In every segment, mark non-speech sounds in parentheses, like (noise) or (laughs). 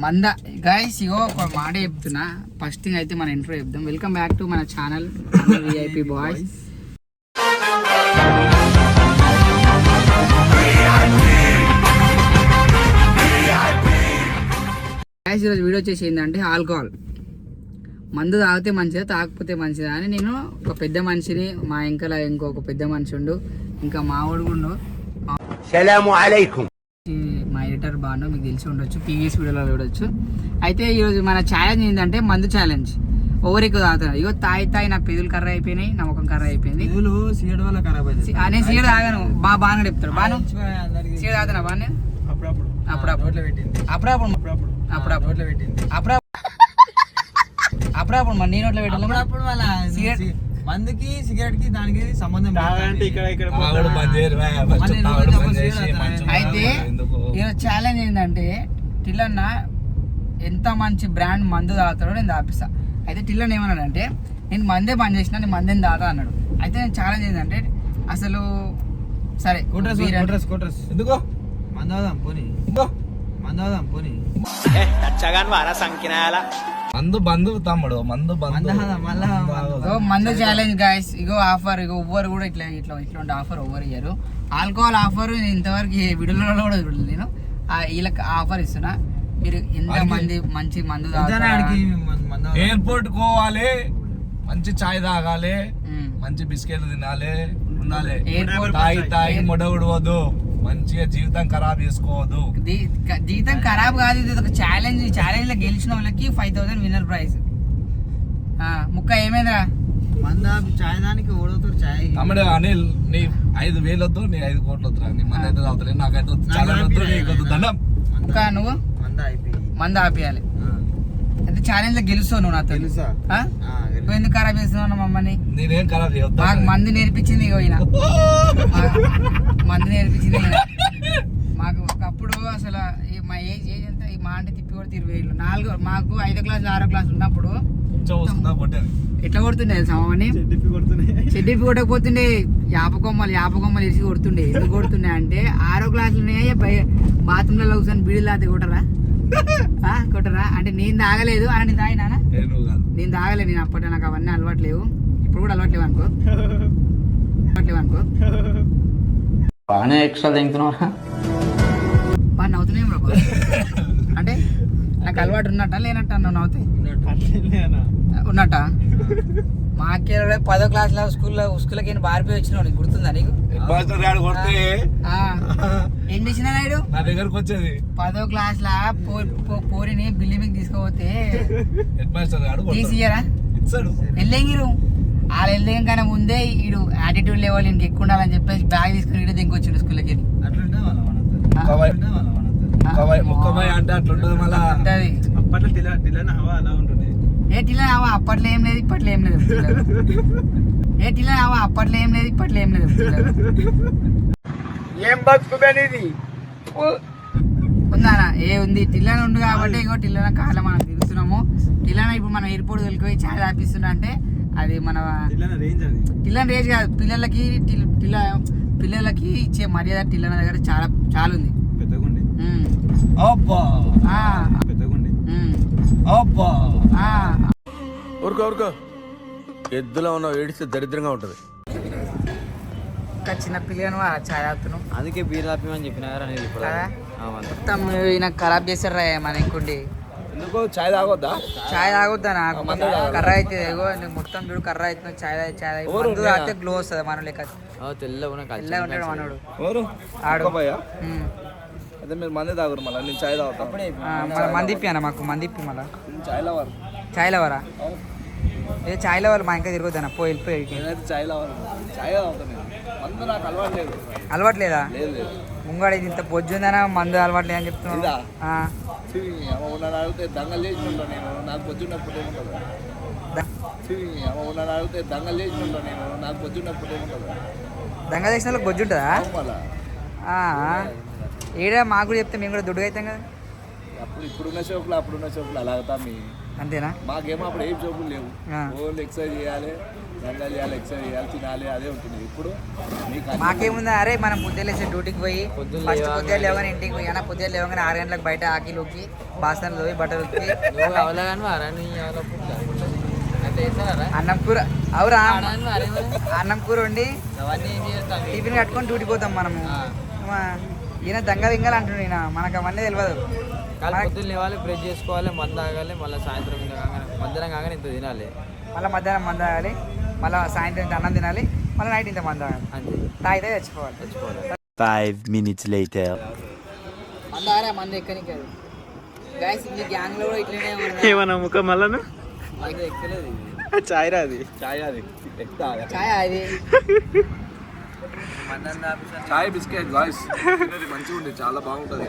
మంద. గైస్ ఇగో ఒక మాట చెప్తున్నా. ఫస్ట్ థింగ్ అయితే మన ఇంట్రో చెప్దాం. వెల్కమ్ బ్యాక్ టు మన ఛానల్ విఐపి బాయ్స్ గైస్ ఈరోజు వీడియో వచ్చేసి ఏంటంటే ఆల్కహాల్ మందు తాగితే మంచిదా తాగకపోతే మంచిదా అని నేను ఒక పెద్ద మనిషిని మా ఇంకలా ఇంకొక పెద్ద మనిషి ఉండు ఇంకా మా వాడు కూడా మా ఎడిటర్ బాను మీకు తెలిసి ఉండొచ్చు. పీవీఎస్ వీడియోలో చూడొచ్చు. అయితే ఈరోజు మన ఛాలెంజ్ ఏంటంటే మందు ఛాలెంజ్ ఓవర్ ఎక్కువ తాగుతున్నారు. ఇగో తాయి తాయి నా పెదులు కర్ర అయిపోయినాయి నా ముఖం కర్ర అయిపోయింది. సీడ్ వల్ల ఖరాబ్ అయింది అనే సీడ్ తాగాను. బా బాగా చెప్తాడు. బాను సీడ్ తాగుతున్నా బాగా అప్పుడప్పుడు. అప్పుడప్పుడు. అప్పుడప్పుడు. అప్పుడప్పుడు. అప్పుడప్పుడు. అప్పుడప్పుడు. అప్పుడప్పుడు. మన నేను నోట్లో పెట్టాను అప్పుడప్పుడు మందుకి సిగరెట్కి దానికి సంబంధం. ఇక్కడ ఇక్కడ. అయితే? ఈరోజు ఛాలెంజ్ ఏంటంటే టిల్లన్న ఎంత మంచి బ్రాండ్ మందు తాగుతాడో నేను తాపిస్తా అయితే టిల్లన్ ఏమన్నాడంటే నేను మందే బంద్ చేసిన నేను మందేం తాగా అన్నాడు. అయితే నేను ఛాలెంజ్ ఏంటంటే అసలు సరే కోట్రస్ కోట్రస్ కోట్రస్ ఎందుకో? మందాదాం పోనీ. ఎందుకో? మందాదాం పోనీ. మందు బంధు తమ్ముడు మందు బంధు మళ్ళా మందు ఛాలెంజ్ గాయస్ ఇగో ఆఫర్ ఇగో ఎవ్వరు కూడా ఇట్లా ఇట్లా ఇట్లాంటి ఆఫర్ ఎవ్వరు ఇయ్యరు. ఆల్కహాల్ ఆఫర్ ఇంతవరకు ఏ వీడియోలో కూడా చూడలేదు నేను. ఆ వీళ్ళకి ఆఫర్ ఇస్తున్నా. మీరు ఎంత మంది మంచి మందు. ఎయిర్పోర్ట్ పోవాలి మంచి చాయ్ తాగాలి. మంచి బిస్కెట్లు తినాలి ఉండాలి. ఎయిర్పోర్ట్ తాగి తాగి ముడవడవద్దు మంచిగా జీవితం ఖరాబ్ చేసుకోవద్దు. జీతం ఖరాబ్ కాదు ఇది ఒక ఛాలెంజ్ ఈ ఛాలెంజ్లో గెలిచిన వాళ్ళకి ఫైవ్ థౌసండ్ విన్నర్ ప్రైజ్ ముక్క ఏమైందిరా? మందా చాయ్ దానికి ఓడవుతారు చాయ్. తమ్ముడు అనిల్ నీ ఐదు వేలు వద్దు నీ ఐదు కోట్లు వద్దురా నీ మంది అయితే తాగుతలే నాకైతే వద్దు. నాకు చాలా వద్దు. నీకు వద్దు దండం. ముక్క నువ్వు? మందా అయిపోయింది మంద ఆపేయాలి. అయితే ఛాలెంజ్లో గెలుస్తావు నువ్వు నాతో. తెలుసా ఆ? ఆ, తెలుసు. నువ్వు ఎందుకు ఖరాబ్ చేస్తున్నావు మమ్మల్ని? నేనేం ఖరాబ్ చేయొద్దా? మాకు మంది నేర్పించింది ఇగో ఈయన. (laughs) మాకు మంది నేర్పించింది. మాకు ఒకప్పుడు అసలు మా ఏజ్ ఏజ్ ఎంత? ఈ మా అంటే తిప్పి కొడితే ఇరవై ఏళ్ళు. నాలుగు మాకు ఐదో క్లాస్ ఆరో క్లాస్ ఉన్నప్పుడు ఎట్లా కొడుతుండే తెలుసా మమ్మల్ని చెడ్డిప్పి కొడుతున్నాయి చెడ్డి కొట్టకపోతుండే. యాప కొమ్మలు యాప కొమ్మలు ఇరిసి కొడుతుండే. ఎందుకు కొడుతుండే అంటే ఆరో క్లాసులోనే బాత్రూంలో కూర్చొని బీడీలు తాగితే కొట్టరా? కొట్టరా? అంటే నేను తాగలేదు. అని నేను తాగినా నేను తాగలేదు నేను అప్పట్లో నాకు అవన్నీ అలవాట్లేవు ఇప్పుడు కూడా అలవాట్లేవు అనుకో. అలవాట్లేవు అనుకో. బాగానే ఎక్స్ట్రా తింటున్నావా బాగా నవ్వుతున్నాయి బ్రో అంటే నాకు అలవాటు ఉన్నట్ట లేనట్ట నువ్వు నవ్వుతాయి ఉన్నట్ట. (laughs) మాకే పదో క్లాస్లో స్కూల్లో స్కూల్కి బారిపోయి వచ్చినావు నీకు గుర్తుందా నీకు? కొడితే? ఆ. ఏం చేసిన నాయుడు? నా దగ్గరకు వచ్చేది. పదో క్లాస్ లా పో- పో- పోరిని బిల్లి మీకు తీసుకుపోతే హెడ్ మాస్టర్ గారు కొడతాడు. తీసియరా ఇచ్చాడు. వెళ్ళంగిరు వాళ్ళు వెళ్ళం కన్నా ముందే ఈడు యాటిట్యూడ్ లెవెల్ ఇంక ఎక్కువ ఉండాలని చెప్పేసి బ్యాగ్ తీసుకుని ఇటు దింకొచ్చిండు స్కూల్కి వాళ్ళ ఏ టిలా అప్పట్లో ఏం లేదు ఇప్పట్లో ఏం లేదు. ఏ టిలా ఆవా అప్పట్లో ఏం లేదు ఇప్పట్లో ఏం లేదు. ఏం బతుకుదనేది ఉందానా ఏ ఉంది? టిల్లాన ఉంది కాబట్టి ఇగో టిల్లాన కాలం మనం తిరుగుతున్నాము. టిల్లాన ఇప్పుడు మనం ఎయిర్పోర్ట్ వెళ్ళిపోయి ఛాయ్ తాపిస్తున్నా అంటే అది మన టిలాన రేంజ్ అది. టిల్లన్ రేజ్ కాదు పిల్లలకి పిల్లలకి ఇచ్చే మర్యాద టిల్లన దగ్గర చాలా చాలా ఉంది. పెద్దగుండి ఉమ్. అబ్బా. ఆ, పెద్దగుండి ఉమ్. అబ్బా. ఆ. ఊరుకో ఊరుకో. ఎద్దులో ఉన్న ఏడిస్తే దరిద్రంగా ఉంటుంది. ఇంకా చిన్న ఛాయ్ తాగుతున్నాం అందుకే బీర్ తాపిమని చెప్పిన. మొత్తం ఈయన ఖరాబ్ చేస్తారా మన ఇంకుండి. ఎందుకో చాయ్ తాగొద్దా? ఛాయ్ తాగొద్దా నాకు? కర్ర అయితే ఇగో నీకు మొత్తం చూడు కర్ర అవుతుంది తాగి ఎవరు? మందు? తాగితే గ్లో వస్తుంది మన లెక్క. తెల్లగా తెల్లగా ఉంటాడు మనోడు. ఎవరు? ఆడు. అదే మీరు మంది తాగురు మళ్ళీ నేను చాయ్ తాగుతా. మన మంది ఇప్పి అన్న మాకు మంది ఇప్పి మళ్ళా చాయ్ లవర్. ఛాయ్ లవరా? ఏ ఛాయ్ లవర్ మా ఇంకా తిరగొద్దన్న పోయి వెళ్ళిపోయి చాయ్ లవర్ చాయ్ తాగుతా నేను. మందు నాకు అలవాటు లేదు. అలవాట్లేదా లేదు? లేదు ముంగడ ఇంత పొద్దుందనా మందు అలవాట్లేదు అని ఇదా? ఉన్నాను అడిగితే దంగలు చేసి ఉంటాను నేను నాకు పొద్దున్నప్పుడు ఏముంటుంది ఉన్నాను అడిగితే దంగలు చేసి ఉంటాను నేను నాకు పొద్దున్నప్పుడు ఏముంటుంది దంగ చేసిన వాళ్ళకి గొజ్జు ఉంటుందా. ఏడా మాకు కూడా చెప్తే మేము కూడా దుడ్డుగా అవుతాం కదా అప్పుడు ఇప్పుడున్న షోపులు అప్పుడున్న షోపులు అలాగతా మీ అంతేనా? మాకేమో అప్పుడు ఏం జోబులు లేవు. ఓన్లీ ఎక్సర్సైజ్ చేయాలి దండాలు చేయాలి ఎక్సర్సైజ్ చేయాలి తినాలి అదే ఉంటుంది. ఇప్పుడు మాకేముందా? అరే మనం పొద్దులేసి డ్యూటీకి పోయి ఫస్ట్ పొద్దున్న లేవగానే ఇంటికి పోయి అన్న పొద్దున్న లేవగానే ఆరు గంటలకు బయట ఆకిలోకి బాసనలు పోయి బట్టలు అన్నం కూర అవురా. అన్నం కూర వండి అవన్నీ ఏం చేస్తాం టిఫిన్ కట్టుకొని డ్యూటీ పోతాం మనము. ఈయన దంగ దింగలు అంటుండు ఈయన. మనకు అవన్నీ తెలియదు కాలు పొద్దున్న లేవాలి బ్రష్ చేసుకోవాలి మందు తాగాలి మళ్ళీ సాయంత్రం ఇంత కాగానే మధ్యాహ్నం కాగానే ఇంత తినాలి. మళ్ళీ మధ్యాహ్నం మంద తాగాలి మళ్ళీ సాయంత్రం ఇంత అన్నం తినాలి మళ్ళీ నైట్ ఇంత మంద తాగాలి. అంతే. తాగితే చచ్చిపోవాలి. చచ్చిపోవాలి. Five minutes later. మంద ఆరా మంద ఎక్కనికి అది గాయస్ ఈ గ్యాంగ్లో కూడా ఇట్లనే ఉన్నారు. ఏమన్నా ముఖం మళ్ళను మందు ఎక్కలేదు. చాయ్ రాది చాయ్ అది. ఎక్కుతా ఛాయ్ అది. చాయ్ బిస్కెట్ గాయస్ మంచిగా ఉంది చాలా బాగుంటుంది.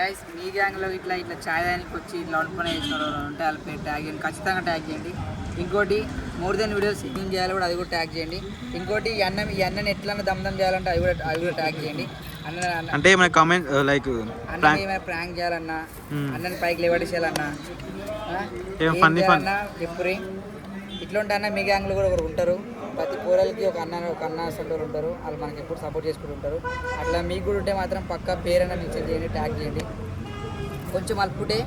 గైస్ మీ గ్యాంగ్లో ఇట్లా ఇట్లా ఛాయ్ దానికి వచ్చి ఇట్లా వండుకొని వేసిన వాళ్ళు ఉంటే వాళ్ళపై ట్యాగ్ చేయండి. ఖచ్చితంగా ట్యాగ్ చేయండి. ఇంకోటి మోర్ దెన్ వీడియోస్ సిగ్గింగ్ చేయాలి కూడా అది కూడా ట్యాగ్ చేయండి. ఇంకోటి ఈ అన్నం ఈ అన్నని ఎట్లా దమ్దం చేయాలంటే అది కూడా అది కూడా ట్యాగ్ చేయండి. అన్న అంటే ఏమైనా కామెంట్ లైక్ అన్నం ఏమైనా ప్రాంక్ చేయాలన్నా అన్నని పైకి లేవడేసేయాలన్నా? ఏం ఏం fun. చేయాలన్నా చెప్పురి ఇట్లాంటి అన్న మీ గ్యాంగ్లో కూడా ఒకరు ఉంటారు. ప్రతి కూరలకి ఒక అన్న ఒక అన్న అసలు ఉంటారు. వాళ్ళు మనకి ఎప్పుడు సపోర్ట్ చేసుకుంటూ ఉంటారు. అట్లా మీకు కూడా ఉంటే మాత్రం పక్క పేరైనా మెన్షన్ చేయండి ట్యాగ్ చేయండి. కొంచెం అల్పుటే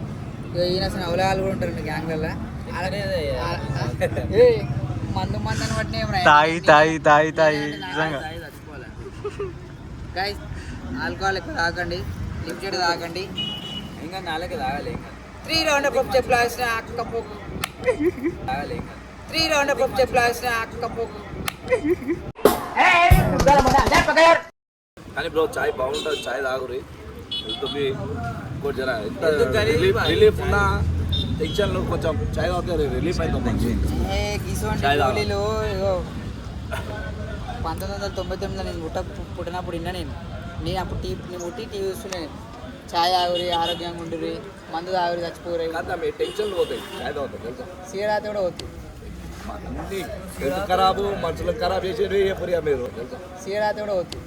ఈయన అసలు అవలయాలు కూడా ఉంటారు గ్యాంగ్లలో మందు మందు అని బట్టి తాయి తాయి తాయి తాయి ఆల్కహాల్ ఎక్కువ తాగండి లిమిటెడ్ తాగండి. ఇంకా నాలుగు తాగాలి ఇంకా. త్రీ రౌండ్ అప్ చెప్పాల్సిన అక్కపోకు తాగాలి ఇంకా. త్రీ రౌండ్ అప్ చెప్పాల్సిన అక్కపోకు కానీ బ్రో చాయ్ బాగుంటుంది చాయ్ తాగురి హెల్త్కి ఇంకోటి జర ఎంత ఎందుకని? రిలీఫ్ రిలీఫ్ ఉన్నా టెన్షన్లో కొంచెం చాయ్ తాగితే రిలీఫ్ అవుతుంది ఏ చాయ్ పంతొమ్మిది వందల తొంభై తొమ్మిదిలో నేను పుట్ట పుట్టినప్పుడు నేను. నేను అప్పుడు టీ నేను పుట్టి టీవీ చూస్తున్నా నేను. చాయ్ ఆగురి ఆరోగ్యంగా ఉండురి మందు తాగురి చచ్చిపోరు టెన్షన్లు పోతాయి. చాయ్ తాగుతాయి తెలుసా? సీడాత కూడా అన్ని హెల్త్ ఖరాబు మనుషులకు ఖరాబ్ చేసేది ఎప్పుడుగా మీరు తెలుసా? సీడాత కూడా హెల్త్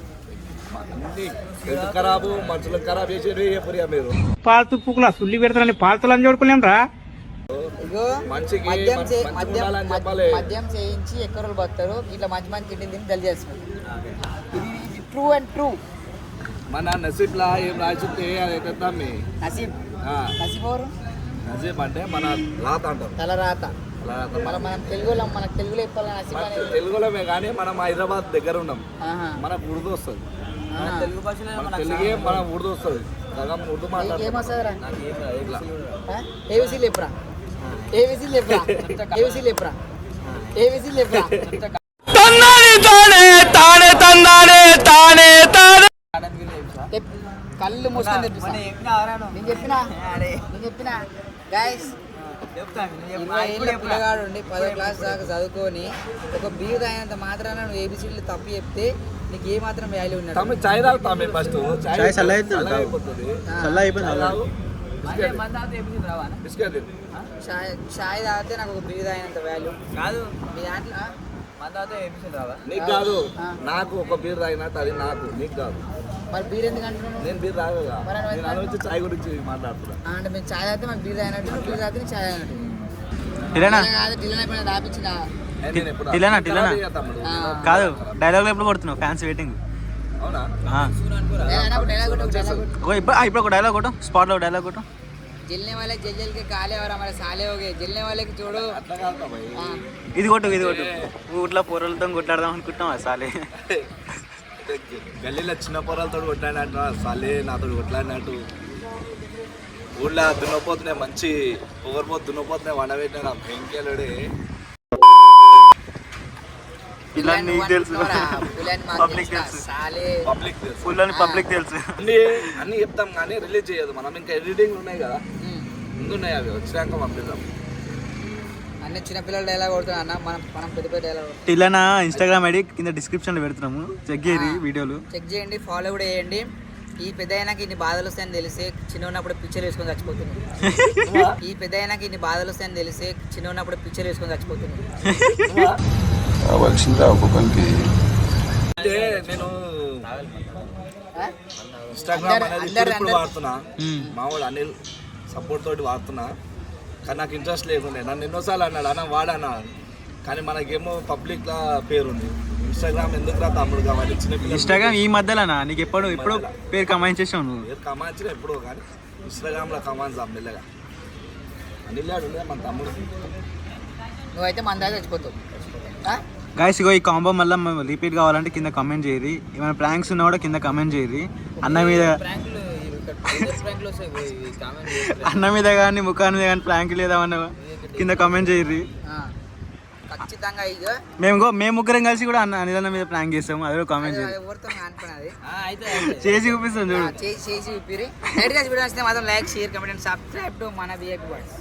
ఖరాబు? మనుషులకు ఖరాబ్ చేసేది ఎప్పుడుగా మీరు? పాల్తు పుక్కుల సుల్లి పెడతానని పాల్తులు అని చూడుకోలేం రా. ఇగో మనిషికి మద్యం మంచి- చే- మంచిగా మద్యం ఉండాలని మద్యం- చెప్పాలి. మద్యం చేయించి ఎక్కువ రోజులు బతారు ఇట్లా మంచి మంచి తిండి తిని ఇది ట్రూ అండ్ ట్రూ మన నసీబ్లా ఏం రాసిస్తే అది ఎక్కడ మీ నసీబ్ నసీబ్ ఎవరు? నసీబ్ అంటే మన రాత అంటారు. తల రాత. రాత మళ్ళీ మనం తెలుగులో మనకు తెలుగులో చెప్పాలి నసీబ్ మన అనేది తెలుగులోమే కానీ మనం హైదరాబాద్ దగ్గర ఉన్నాం. మనకు ఉర్దూ వస్తుంది. తెలుగు భాషలో తెలుగే మన ఉర్దూ వస్తుంది. సగం ఉర్దూ నీకు మాట్లాడుతాం. ఏమొస్తుందిరా? నాకు ఏం రాదు, ఏం రాదు. ఏబిసి లేపురా ఏబిసి లేపురా ఏబిసి లేపురా ఏబిసి లేపురా కళ్ళు మూసుకొని? నేను చెప్పినా. నేను చెప్పినా? గైస్. ఇరవై ఏళ్ళ. పిల్లగాడు ఉండి పదో క్లాస్ దాకా చదువుకొని ఒక బీరు తాగినంత మాత్రాన నువ్వు ఏబిసిడ్లు తప్పు చెప్తే నీకు ఏ మాత్రం వాల్యూ తమ్మి చాయ్ తాగుతాం ఫస్ట్. చాయ్ చల్ల అవుతుంది. చల్ల అయిపోయింది బిస్కెట్. తిను. చాయ్ చాయ్ తాగితే నాకు ఒక బీరు తాగినంత వాల్యూ కాదు. మీ దాంట్లో ఆ? మంద తాగితే ఏం రావా నీకు కాదు. నాకు ఒక బీర్ తాగినట్టు అది నాకు నీకు కాదు. మరి బీర్ ఎందుకు అంటున్నాను నేను బీర్ తాగగా. చాయ్ గురించి మాట్లాడుతున్నా. అంటే మేము చాయ్ తాగితే మాకు బీర్ తాగినట్టు బీర్ తాగితే చాయ్ తాగినట్టు. కాదు డైలాగ్ ఎప్పుడు కొడుతున్నావు? Fans waiting. ఇప్పుడు డైలాగ్ కొట్టు స్పాట్లో డైలాగ్ కొట్టు. జల్నే వాళ్ళ జల్కి కాలే వరా మరి సాలే ఓకే. జల్నే వాళ్ళకి చూడు. ఇది కొట్టు ఇది కొట్టు. ఊట్లో పొరలతో కొట్లాడదాం అనుకుంటున్నాం సాలే? (laughs) గల్లీలో చిన్న పొరాలతో కొట్లాడినట్టు సలే నాతో కొట్లాడినట్టు. ఊళ్ళో దున్నపోతున్నాయి మంచి పొగరిపోతు దున్నపోతున్నాయి వండబెట్టినారు ఆ పెంకేలుడే. పబ్లిక్ తెలుసు అన్ని చెప్తాం కానీ రిలీజ్ చేయదు. మనం ఇంకా ఎడిటింగ్ ఉన్నాయి కదా. ముందున్నాయి అవి. వచ్చాక పంపిద్దాం. అన్ని చిన్నపిల్లల డైలాగ్ కొడుతున్నా అన్న. మనం మనం పెద్ద పెద్ద డైలాగ్ టిలనా ఇన్స్టాగ్రామ్ ఐడి కింద డిస్క్రిప్షన్లో పెడుతున్నాము. చెక్ చేయరి వీడియోలు చెక్ చేయండి ఫాలో కూడా చేయండి. ఈ పెద్ద అయినాక ఇన్ని బాధలు వస్తాయని తెలిసి చిన్న ఉన్నప్పుడు పిక్చర్ వేసుకొని చచ్చిపోతుంది ఈ పెద్ద అయినాక ఇన్ని బాధలు వస్తాయని తెలిసి చిన్న ఉన్నప్పుడు పిక్చర్ వేసుకొని చచ్చిపోతుంది అంటే నేను? ఇన్స్టాగ్రామ్ అందరు- అనేది ఇప్పుడు వాడుతున్నా. మ్మ్. మామూలు అనిల్ సపోర్ట్ తోటి వాడుతున్నా. కానీ నాకు ఇంట్రెస్ట్ లేకుండే. నన్ను ఎన్నోసార్లు అన్నాడు అన్న వాడన్నా కానీ మనకేమో పబ్లిక్లా పేరు ఉంది ఇన్స్టాగ్రామ్ ఎందుకు రా తమ్ముడు కావాలి చిన్న ఇన్స్టాగ్రామ్ ఈ మధ్యలోనా నీకు ఎప్పుడు ఎప్పుడు పేరు కమాయింగ్ చేసావు నువ్వు? పేరు కమాంచిన ఎప్పుడో కానీ ఇన్స్టాగ్రామ్లో కమాన్స్ మెల్లగా. అనిల్లాడు ఉండే మన తమ్ముడు. నువ్వైతే మన దగ్గర చచ్చిపోతావు. ఆ? గాయస్ ఇగో ఈ కాంబో మళ్ళీ రిపీట్ కావాలంటే కింద కమెంట్ చేయరి ఏమైనా ప్రాంక్స్ ఉన్నా కూడా కింద కమెంట్ చేయరి అన్న మీద అన్న మీద కానీ ముఖాన్ని మీద కానీ ప్రాంక్ లేదా అన్న కింద కమెంట్ చేయరి ఆ. ఖచ్చితంగా ఇక మేము గో- మేము ముగ్గురం కలిసి కూడా అన్న అనిలన్న మీద ప్రాంక్ చేస్తాము అది కూడా కామెంట్. చేసి చూపిస్తాం చూడు. చేసి మాత్రం like share comment and subscribe to మన బిఏపీ వర్డ్స్